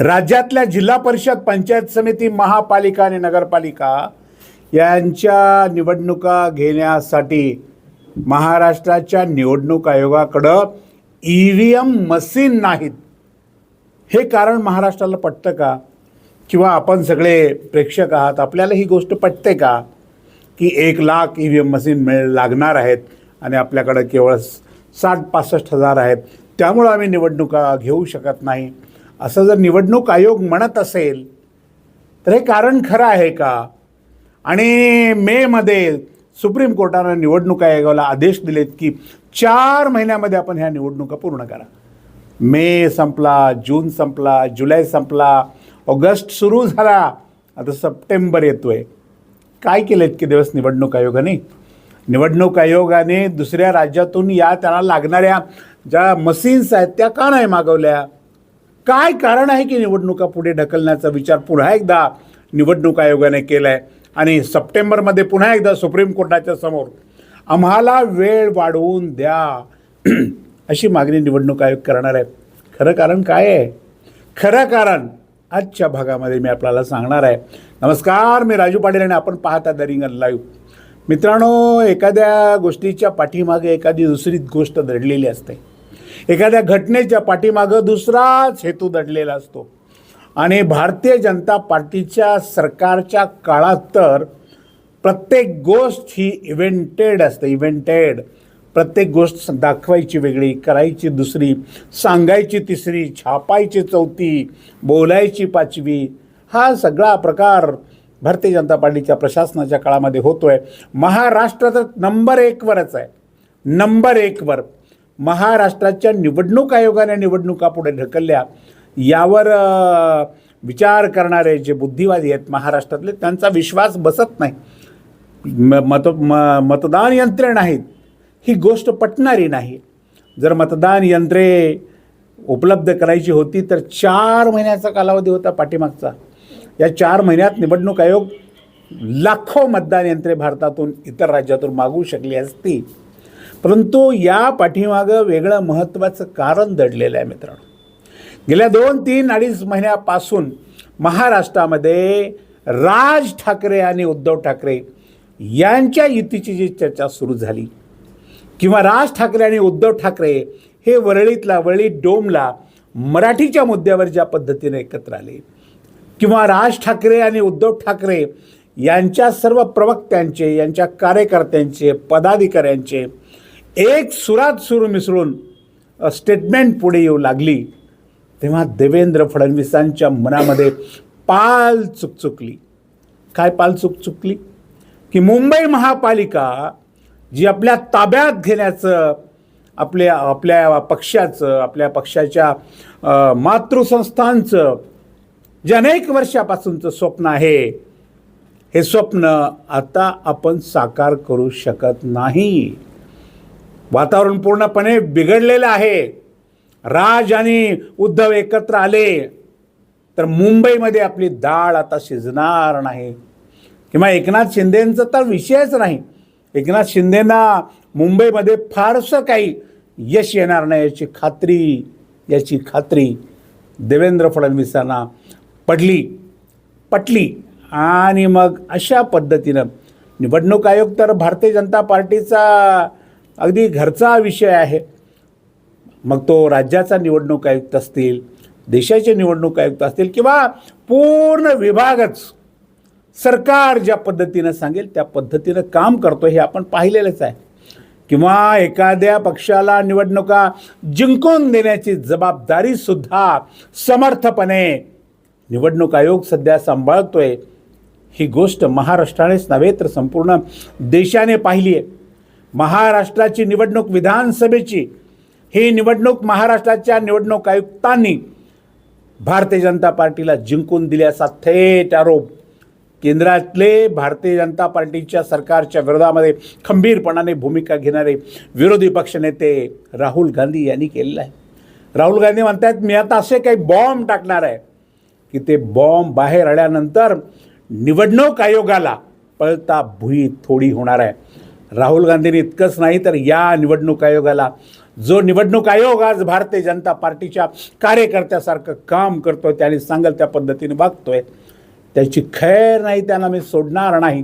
राज्यातल्या जिल्हा परिषद पंचायत समिती महापालिका आणि नगरपालिका यांच्या निवडणुका घेण्यासाठी महाराष्ट्राच्या निवडणूक आयोगाकडं ई व्ही एम मशीन नाहीत. हे कारण महाराष्ट्राला पटतं का? किंवा आपण सगळे प्रेक्षक आहात आपल्याला ही गोष्ट पटते का? की एक lakh E V M machine मिळ लागणार आहेत आणि आपल्याकडं केवळ साठ पासष्ट हजार आहेत. त्यामुळं आम्ही निवडणुका घेऊ शकत नाही. असं जर निवडणूक आयोग म्हणत असेल तर हे कारण खरं आहे का? आणि मेमध्ये सुप्रीम कोर्टानं निवडणूक आयोगाला आदेश दिलेत की चार महिन्यामध्ये आपण ह्या निवडणुका पूर्ण करा. मे संपला जून संपला जुलै संपला ऑगस्ट सुरू झाला आता सप्टेंबर येतोय. काय केलं इतके दिवस निवडणूक आयोगाने? निवडणूक आयोगाने दुसऱ्या राज्यातून या त्यांना लागणाऱ्या ज्या मशीन्स आहेत त्या का नाही मागवल्या? काय कारण आहे की निवडणुका पुढे ढकलण्याचा विचार पुन्हा एकदा निवडणूक आयोगाने केला आहे आणि सप्टेंबरमध्ये पुन्हा एकदा सुप्रीम कोर्टाच्या समोर आम्हाला वेळ वाढवून द्या. अशी मागणी निवडणूक आयोग करणार आहे. खरं कारण काय आहे? खरं कारण आजच्या भागामध्ये मी आपल्याला सांगणार आहे. नमस्कार मी राजू पाटील आणि आपण पाहता द रिंगण लाईव्ह. मित्रांनो एखाद्या गोष्टीच्या पाठीमागे एखादी दुसरी गोष्ट दडलेली असते. एखाद्या घटनेच्या पाठीमागं दुसराच हेतू दडलेला असतो. आणि भारतीय जनता पार्टीच्या सरकारच्या काळात तर प्रत्येक गोष्ट ही इव्हेंटेड असते इव्हेंटेड प्रत्येक गोष्ट दाखवायची वेगळी करायची दुसरी सांगायची तिसरी छापायची चौथी बोलायची पाचवी. हा सगळा प्रकार भारतीय जनता पार्टीच्या प्रशासनाच्या काळामध्ये होतो आहे महाराष्ट्र तर नंबर एकवरच आहे. नंबर एकवर महाराष्ट्राच्या निवडणूक आयोगाने निवडणुका पुढे ढकलल्या. यावर विचार करणारे जे बुद्धिवादी आहेत महाराष्ट्रातले त्यांचा विश्वास बसत नाही. म मत म मतदान यंत्रे नाहीत. ही गोष्ट पटणारी नाही. जर मतदान यंत्रे उपलब्ध करायची होती तर चार महिन्याचा कालावधी होता पाठीमागचा. या चार महिन्यात निवडणूक आयोग लाखो मतदान यंत्रे भारतातून इतर राज्यातून मागवू शकली असती. परंतु या पाठीमागं वेगळं महत्त्वाचं कारण दडलेलं आहे मित्रांनो. गेल्या दोन तीन अडीच महिन्यापासून महाराष्ट्रामध्ये राज ठाकरे आणि उद्धव ठाकरे यांच्या युतीची जी चर्चा सुरू झाली किंवा राज ठाकरे आणि उद्धव ठाकरे हे वरळीतला वरळी डोमला मराठीच्या मुद्द्यावर ज्या पद्धतीने एकत्र आले किंवा राज ठाकरे आणि उद्धव ठाकरे यांच्या सर्व प्रवक्त्यांचे यांच्या कार्यकर्त्यांचे पदाधिकाऱ्यांचे एक सुरात सुरू मिसळून स्टेटमेंट पुढे येऊ लागली तेव्हा देवेंद्र फडणवीसांच्या मनामध्ये पाल चुकचुकली. काय पाल चुक चुकली की मुंबई महापालिका जी आपल्या ताब्यात घेण्याचं आपल्या आपल्या पक्षाचं आपल्या पक्षाच्या मातृसंस्थांचं जे अनेक वर्षापासूनचं स्वप्न आहे हे स्वप्न आता आपण साकार करू शकत नाही. वातावरण पूर्णपणे बिघडलेलं आहे. राज आणि उद्धव एकत्र आले तर मुंबईमध्ये आपली डाळ आता शिजणार नाही. किंवा एकनाथ शिंदेंचं तर विषयच नाही. एकनाथ शिंदेंना मुंबईमध्ये फारसं काही यश येणार नाही याची खात्री याची खात्री देवेंद्र फडणवीसांना पडली. पटली. आणि मग अशा पद्धतीनं निवडणूक आयोग तर भारतीय जनता पार्टीचा अगदी घरचा विषय आहे. मग तो राज्याचा निवडणूक आयुक्त असतील देशाचे निवडणूक आयुक्त असतील किंवा पूर्ण विभागच सरकार ज्या पद्धतीनं सांगेल त्या पद्धतीनं काम करतो हे आपण पाहिलेलंच आहे. किंवा एखाद्या पक्षाला निवडणुका जिंकून देण्याची जबाबदारीसुद्धा समर्थपणे निवडणूक आयोग सध्या सांभाळतोय. ही गोष्ट महाराष्ट्रानेच नव्हे तर संपूर्ण देशाने पाहिली आहे. महाराष्ट्राची निवडणूक विधानसभेची. ही निवडणूक महाराष्ट्राच्या निवडणूक आयुक्तांनी भारतीय जनता पार्टीला जिंकून दिल्याचा थेट आरोप केंद्रातले भारतीय जनता पार्टीच्या सरकारच्या विरोधामध्ये खंबीरपणाने भूमिका घेणारे विरोधी पक्षनेते राहुल गांधी यांनी केलेलं आहे. राहुल गांधी म्हणतात मी आता असे काही बॉम्ब टाकणार आहे की ते बॉम्ब बाहेर आल्यानंतर निवडणूक आयोगाला पळता भुई थोडी होणार आहे. राहुल गांधींनी इतकंच नाही तर या निवडणूक आयोगाला जो निवडणूक आयोग आज भारतीय जनता पार्टीच्या कार्यकर्त्यासारखं काम करतोय त्याने सांगेल त्या पद्धतीने वागतोय. त्याची खैर नाही त्यांना मी सोडणार नाही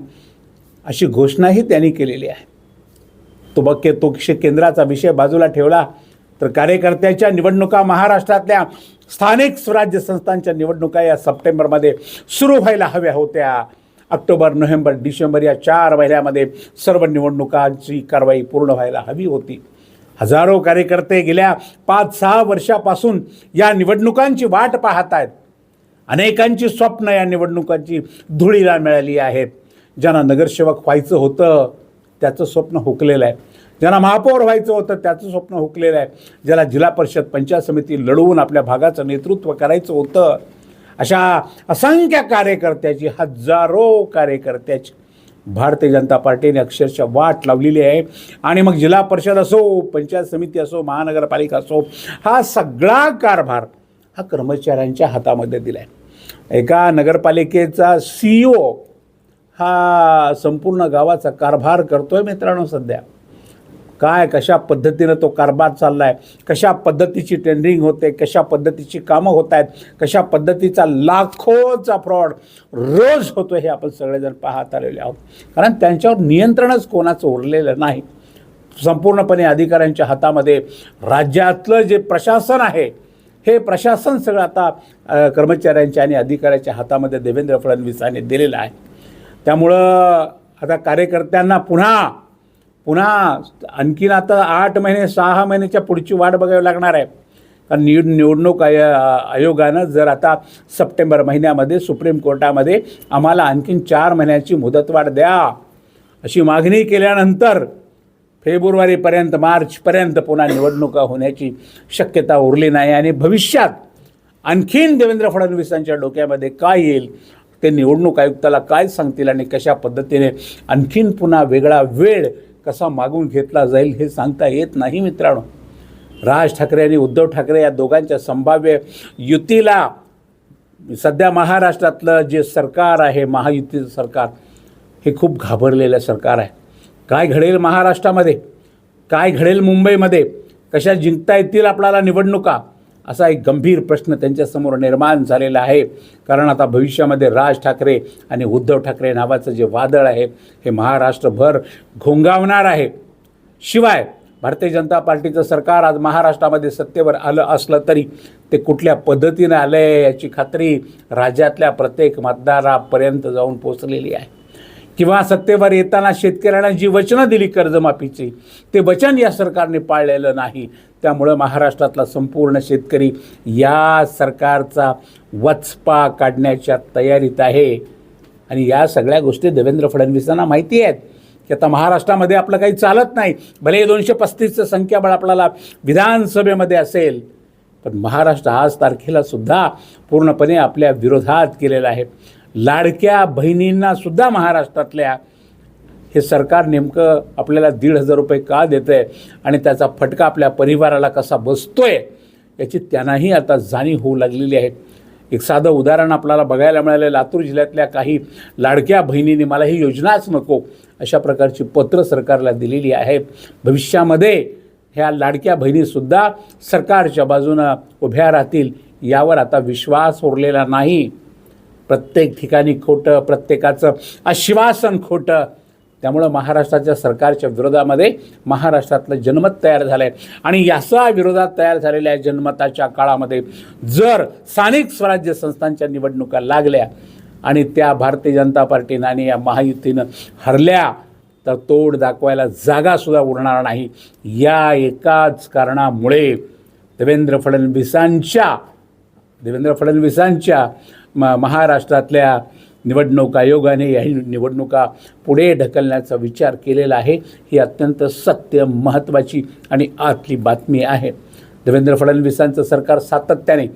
अशी घोषणाही त्यांनी केलेली आहे. तो बघ तो केंद्राचा विषय बाजूला ठेवला तर कार्यकर्त्याच्या निवडणुका महाराष्ट्रातल्या स्थानिक स्वराज्य संस्थांच्या निवडणुका या सप्टेंबरमध्ये सुरू व्हायला हव्या होत्या. ऑक्टोबर नोव्हेंबर डिसेंबर या चार महिन्यामध्ये सर्व निवडणुकांची कारवाई पूर्ण व्हायला हवी होती. हजारो कार्यकर्ते गेल्या पाच सहा वर्षापासून या निवडणुकांची वाट पाहत आहेत अनेकांची स्वप्न या निवडणुकांची धुळीला मिळाली आहेत. ज्यांना नगरसेवक व्हायचं होतं त्याचं स्वप्न हुकलेलं आहे. ज्यांना महापौर व्हायचं होतं त्याचं स्वप्न हुकलेलं आहे. ज्याला जिल्हा परिषद पंचायत समिती लढवून आपल्या भागाचं नेतृत्व करायचं होतं अशा असंख्य कार्यकर्त्याची हजारो कार्यकर्त्याची. भारतीय जनता पार्टीने अक्षरशः वाट लावलेली आहे. आणि मग जिल्हा परिषद असो पंचायत समिती असो महानगरपालिका असो हा सगळा कारभार हा कर्मचाऱ्यांच्या हातामध्ये दिला आहे एका नगरपालिकेचा सी ओ हा संपूर्ण गावाचा कारभार करतोय मित्रांनो सध्या. काय कशा पद्धतीनं तो कारभार चालला आहे कशा पद्धतीची टेंडरिंग होते कशा पद्धतीची कामं होत आहेत कशा पद्धतीचा लाखोचा फ्रॉड रोज होतो हे आपण सगळेजण पाहत आलेले आहोत. कारण त्यांच्यावर नियंत्रणच कोणाचं उरलेलं नाही. संपूर्णपणे अधिकाऱ्यांच्या हातामध्ये राज्यातलं जे प्रशासन आहे हे प्रशासन सगळं आता कर्मचाऱ्यांच्या आणि अधिकाऱ्याच्या हातामध्ये देवेंद्र फडणवीसांनी दिलेलं आहे. त्यामुळं आता कार्यकर्त्यांना पुन्हा पुन्हा आणखीन आता आठ महिने सहा महिन्याच्या पुढची वाट बघावी लागणार आहे. कारण निव निवडणूक आय आयोगानं जर आता सप्टेंबर महिन्यामध्ये सुप्रीम कोर्टामध्ये आम्हाला आणखीन चार महिन्याची मुदतवाढ द्या अशी मागणी केल्यानंतर फेब्रुवारीपर्यंत मार्चपर्यंत पुन्हा निवडणुका होण्याची शक्यता उरली नाही आणि भविष्यात आणखीन देवेंद्र फडणवीसांच्या डोक्यामध्ये काय येईल ते निवडणूक आयुक्ताला काय सांगतील आणि कशा पद्धतीने आणखीन पुन्हा वेगळा वेळ कसा मागून घेतला जाईल हे सांगता येत नाही मित्रांनो. राज ठाकरे आणि उद्धव ठाकरे या दोघांच्या संभाव्य युतीला सध्या महाराष्ट्रातलं जे सरकार आहे महायुतीचं सरकार हे खूप घाबरलेलं सरकार आहे. काय घडेल महाराष्ट्रामध्ये? काय घडेल मुंबईमध्ये? कशा जिंकता येतील आपल्याला निवडणुका? असा एक गंभीर प्रश्न त्यांच्यासमोर निर्माण झालेला आहे. कारण आता भविष्यामध्ये राज ठाकरे आणि उद्धव ठाकरे नावाचं जे वादळ आहे हे महाराष्ट्रभर घोंगावणार आहे. शिवाय भारतीय जनता पार्टीचं सरकार आज महाराष्ट्रामध्ये सत्तेवर आलं असलं तरी ते कुठल्या पद्धतीनं आलं आहे याची खात्री राज्यातल्या प्रत्येक मतदारापर्यंत जाऊन पोचलेली आहे. किंवा सत्तेवर येताना शेतकऱ्यांना जी वचनं दिली कर्जमाफीची ते वचन या सरकारने पाळलेलं नाही. त्यामुळं महाराष्ट्रातला संपूर्ण शेतकरी या सरकारचा वचपा काढण्याच्या तयारीत आहे. आणि या सगळ्या गोष्टी देवेंद्र फडणवीसांना माहिती आहेत की आता महाराष्ट्रामध्ये आपलं काही चालत नाही. भले दोनशे पस्तीसचं संख्याबळ आपल्याला विधानसभेमध्ये असेल पण महाराष्ट्र आज तारखेला सुद्धा पूर्णपणे आपल्या विरोधात केलेला आहे. लाडक्या बहिणींना सुद्धा महाराष्ट्रातल्या हे सरकार नेमकं आपल्याला दीड हजार रुपये का देतं आहे आणि त्याचा फटका आपल्या परिवाराला कसा बसतो आहे याची त्यांनाही आता जाणीव होऊ लागलेली आहे. एक साधं उदाहरण आपल्याला बघायला मिळालं लातूर जिल्ह्यातल्या काही लाडक्या बहिणींनी मला ही योजनाच नको अशा प्रकारची पत्र सरकारला दिलेली आहे भविष्यामध्ये ह्या लाडक्या बहिणीसुद्धा सरकारच्या बाजूनं उभ्या राहतील यावर आता विश्वास उरलेला नाही. प्रत्येक ठिकाणी खोटं प्रत्येकाचं आश्वासन खोटं. त्यामुळं महाराष्ट्राच्या सरकारच्या विरोधामध्ये महाराष्ट्रातलं जनमत तयार झालं आहे आणि याचा विरोधात तयार झालेल्या जनमताच्या काळामध्ये जर स्थानिक स्वराज्य संस्थांच्या निवडणुका लागल्या आणि त्या भारतीय जनता पार्टीनं आणि या महायुतीनं हरल्या तर तोड दाखवायला जागासुद्धा उरणार नाही. या एकाच कारणामुळे देवेंद्र फडणवीसांच्या देवेंद्र फडणवीसांच्या म महाराष्ट्रातल्या निवडणूक आयोगाने या निवडणुका पुढे ढकलण्याचा विचार केलेला आहे. ही अत्यंत सत्य महत्त्वाची आणि आतली बातमी आहे. देवेंद्र फडणवीसांचं सरकार सातत्याने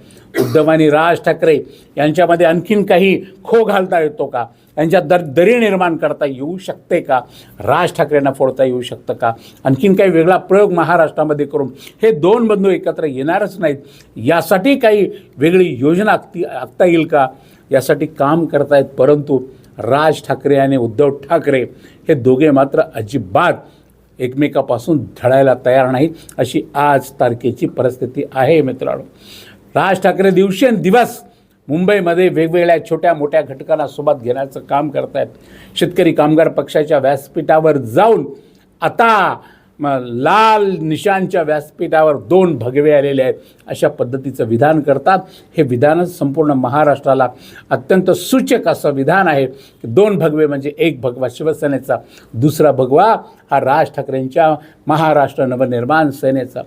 उद्धव आणि राज ठाकरे यांच्यामध्ये आणखीन काही खो घालता येतो का? यांच्यात दर दरी निर्माण करता येऊ शकते का? राज ठाकरेंना फोडता येऊ शकतं का? आणखीन काही वेगळा प्रयोग महाराष्ट्रामध्ये करून हे दोन बंधू एकत्र येणारच नाहीत. यासाठी काही वेगळी योजना आखती आखता येईल का? यासाठी काम करतायत परंतु राज ठाकरे आणि उद्धव ठाकरे हे दोघे मात्र अजिबात एकमेकापासून धडायला तयार नाही अशी आज तारखेची परिस्थिती आहे मित्रांनो. राज ठाकरे दिवसेंदिवस मुंबईमध्ये वेगवेगळ्या छोट्या मोठ्या घटकांना सोबत घेण्याचं काम करत आहेत शेतकरी कामगार पक्षाच्या व्यासपीठावर जाऊन आता लाल निशांच्या व्यासपीठावर दोन भगवे आलेले आहेत. अशा पद्धतीचं विधान करतात. हे विधानच संपूर्ण महाराष्ट्राला अत्यंत सूचक असं विधान आहे की दोन भगवे म्हणजे एक भगवा शिवसेनेचा दुसरा भगवा हा राज ठाकरेंच्या महाराष्ट्र नवनिर्माण सेनेचा.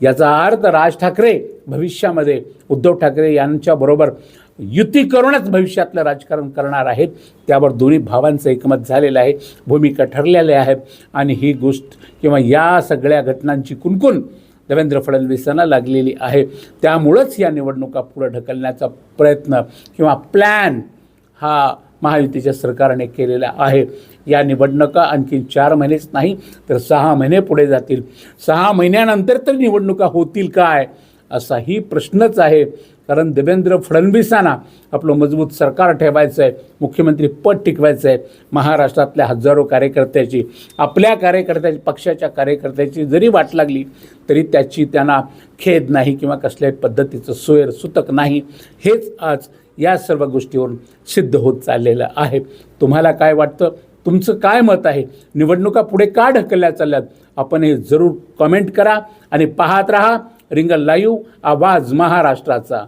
याचा अर्थ राज ठाकरे भविष्यामध्ये उद्धव ठाकरे यांच्याबरोबर युती करूनच भविष्यातलं राजकारण करणार आहेत. त्यावर दोन्ही भावांचं एकमत झालेलं आहे. भूमिका ठरलेल्या आहे आणि ही गोष्ट किंवा या सगळ्या घटनांची कुणकुण देवेंद्र फडणवीसांना लागलेली आहे. त्यामुळंच या निवडणुका पुढं ढकलण्याचा प्रयत्न किंवा प्लॅन हा महायुतीच्या सरकारने केलेला आहे. या निवडणुका आणखी चार महिनेच नाही तर सहा महिने पुढे जातील. सहा महिन्यानंतर तर निवडणुका होतील काय? असाही प्रश्नच आहे. कारण देवेंद्र फडणवीसांना आपलं मजबूत सरकार ठेवायचं आहे मुख्यमंत्री पद टिकवायचं आहे महाराष्ट्रातल्या हजारो कार्यकर्त्याची आपल्या कार्यकर्त्याची पक्षाच्या कार्यकर्त्याची जरी वाट लागली तरी त्याची त्यांना खेद नाही किंवा कसल्याही पद्धतीचं सोयर सुतक नाही. हेच आज या सर्व गोष्टीवरून सिद्ध होत चाललेलं आहे. तुम्हाला काय वाटतं? तुमचं काय मत आहे? निवडणुका पुढे का ढकलल्या चालल्यात? आपण हे जरूर कमेंट करा आणि पाहत राहा. रिंगल लाईव्ह आवाज महाराष्ट्राचा.